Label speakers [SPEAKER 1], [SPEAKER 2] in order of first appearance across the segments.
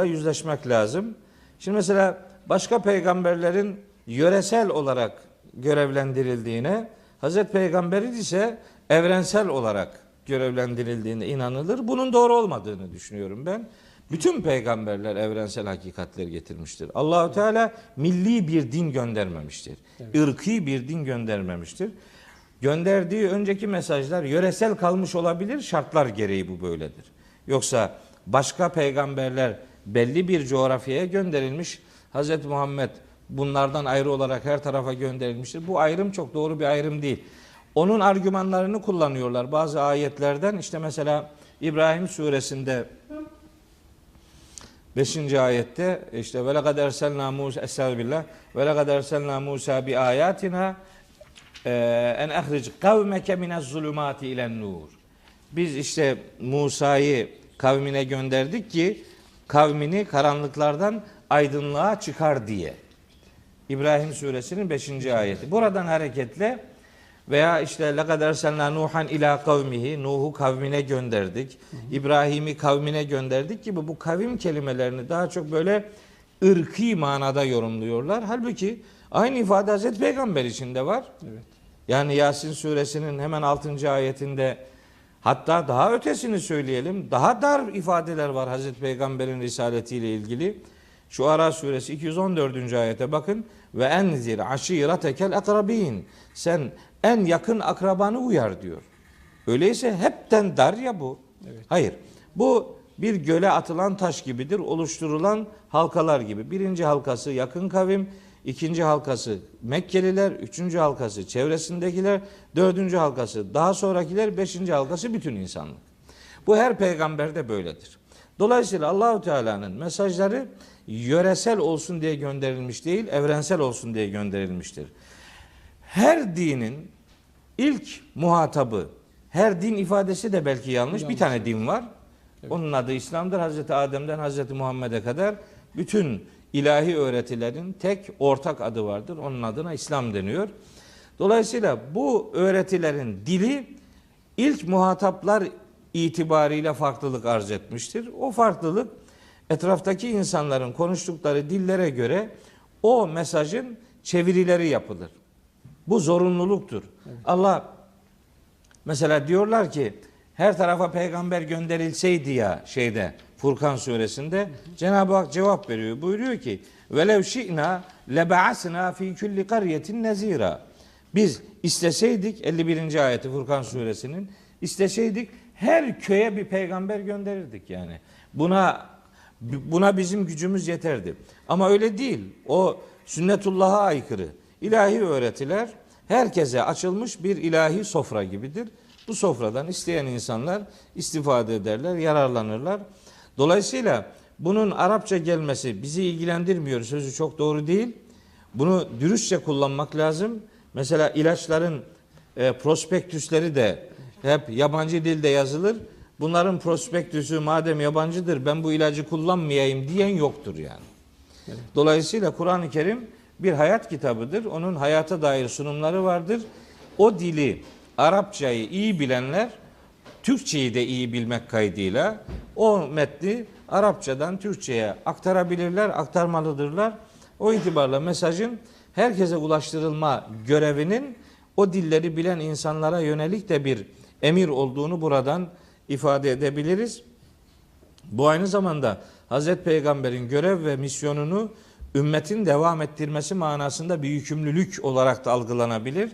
[SPEAKER 1] yüzleşmek lazım. Şimdi mesela başka peygamberlerin yöresel olarak görevlendirildiğine, Hazreti Peygamber'in ise evrensel olarak görevlendirildiğine inanılır. Bunun doğru olmadığını düşünüyorum ben. Bütün peygamberler evrensel hakikatleri getirmiştir. Allahu Teala milli bir din göndermemiştir. Irkî bir din göndermemiştir. Gönderdiği önceki mesajlar yöresel kalmış olabilir, şartlar gereği bu böyledir. Yoksa başka peygamberler belli bir coğrafyaya gönderilmiş. Hz. Muhammed bunlardan ayrı olarak her tarafa gönderilmiştir. Bu ayrım çok doğru bir ayrım değil. Onun argümanlarını kullanıyorlar bazı ayetlerden. İşte mesela İbrahim suresinde 5. ayette işte ve lekad erselna Musa estağfirullah ve lekad erselna Musa bi ayatina e, en ahric kavmeke minez zulumati ilen nur. Biz işte Musa'yı kavmine gönderdik ki kavmini karanlıklardan aydınlığa çıkar diye. İbrahim suresinin 5. ayeti. Buradan hareketle veya işte lekad erselna Nuhan ila kavmihi Nuh'u kavmine gönderdik. İbrahim'i kavmine gönderdik gibi bu kavim kelimelerini daha çok böyle ırkî manada yorumluyorlar. Halbuki aynı ifade Hazreti Peygamber için de var.
[SPEAKER 2] Evet.
[SPEAKER 1] Yani Yasin suresinin hemen 6. ayetinde hatta daha ötesini söyleyelim. Daha dar ifadeler var Hazreti Peygamber'in risaletiyle ilgili. Şu Ara suresi 214. ayete bakın. Ve enzir aşiretekel akrabin. Sen en yakın akrabanı uyar diyor. Öyleyse hepten dar ya bu.
[SPEAKER 2] Evet.
[SPEAKER 1] Hayır. Bu bir göle atılan taş gibidir. Oluşturulan halkalar gibi. Birinci halkası yakın kavim, ikinci halkası Mekkeliler, üçüncü halkası çevresindekiler, dördüncü halkası daha sonrakiler, beşinci halkası bütün insanlık. Bu her peygamberde böyledir. Dolayısıyla Allahu Teala'nın mesajları yöresel olsun diye gönderilmiş değil, evrensel olsun diye gönderilmiştir. Her dinin ilk muhatabı, her din ifadesi de belki yanlış. Bir
[SPEAKER 2] Yanlış,
[SPEAKER 1] tane din var. Onun adı İslam'dır. Hazreti Adem'den Hazreti Muhammed'e kadar bütün ilahi öğretilerin tek ortak adı vardır. Onun adına İslam deniyor. Dolayısıyla bu öğretilerin dili ilk muhataplar itibariyle farklılık arz etmiştir. O farklılık etraftaki insanların konuştukları dillere göre o mesajın çevirileri yapılır. Bu zorunluluktur. Allah mesela diyorlar ki her tarafa peygamber gönderilseydi ya şeyde Furkan suresinde Cenab-ı Hak cevap veriyor. Buyuruyor ki velev şi'na leba'asna fi kulli qaryetin nezira. Biz isteseydik 51. ayeti Furkan suresinin isteseydik her köye bir peygamber gönderirdik yani. Buna buna bizim gücümüz yeterdi. Ama öyle değil. O sünnetullah'a aykırı. İlahi öğretiler herkese açılmış bir ilahi sofra gibidir. Bu sofradan isteyen insanlar istifade ederler, yararlanırlar. Dolayısıyla bunun Arapça gelmesi bizi ilgilendirmiyor. Sözü çok doğru değil. Bunu dürüstçe kullanmak lazım. Mesela ilaçların e, prospektüsleri de hep yabancı dilde yazılır. Bunların prospektüsü madem yabancıdır ben bu ilacı kullanmayayım diyen yoktur yani. Dolayısıyla Kur'an-ı Kerim bir hayat kitabıdır. Onun hayata dair sunumları vardır. O dili, Arapçayı iyi bilenler Türkçeyi de iyi bilmek kaydıyla o metni Arapçadan Türkçeye aktarabilirler, aktarmalıdırlar. O itibarla mesajın herkese ulaştırılma görevinin o dilleri bilen insanlara yönelik de bir emir olduğunu buradan ifade edebiliriz. Bu aynı zamanda Hazreti Peygamber'in görev ve misyonunu ümmetin devam ettirmesi manasında bir yükümlülük olarak da algılanabilir.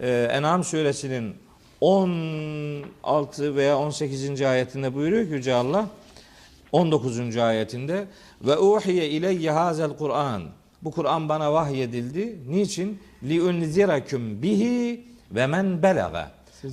[SPEAKER 1] Ee, En'am suresinin 16 veya 18. ayetinde buyuruyor ki Yüce Allah 19. ayetinde ve uhiye ileyye hazel Kur'an bu Kur'an bana vahyedildi. Niçin? Li unziraküm bihi ve men belaga.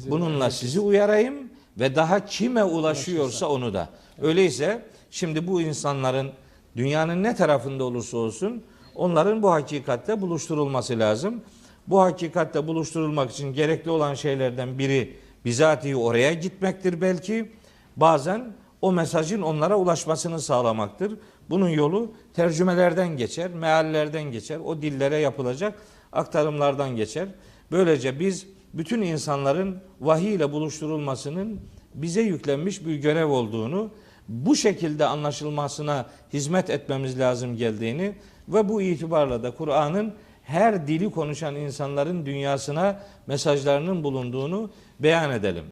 [SPEAKER 1] Bununla sizi uyarayım ve daha kime ulaşıyorsa onu da. Öyleyse şimdi bu insanların dünyanın ne tarafında olursa olsun onların bu hakikatle buluşturulması lazım. Bu hakikatle buluşturulmak için gerekli olan şeylerden biri bizatihi oraya gitmektir belki. Bazen o mesajın onlara ulaşmasını sağlamaktır. Bunun yolu tercümelerden geçer, meallerden geçer, o dillere yapılacak aktarımlardan geçer. Böylece biz bütün insanların vahiy ile buluşturulmasının bize yüklenmiş bir görev olduğunu bu şekilde anlaşılmasına hizmet etmemiz lazım geldiğini ve bu itibarla da Kur'an'ın her dili konuşan insanların dünyasına mesajlarının bulunduğunu beyan edelim.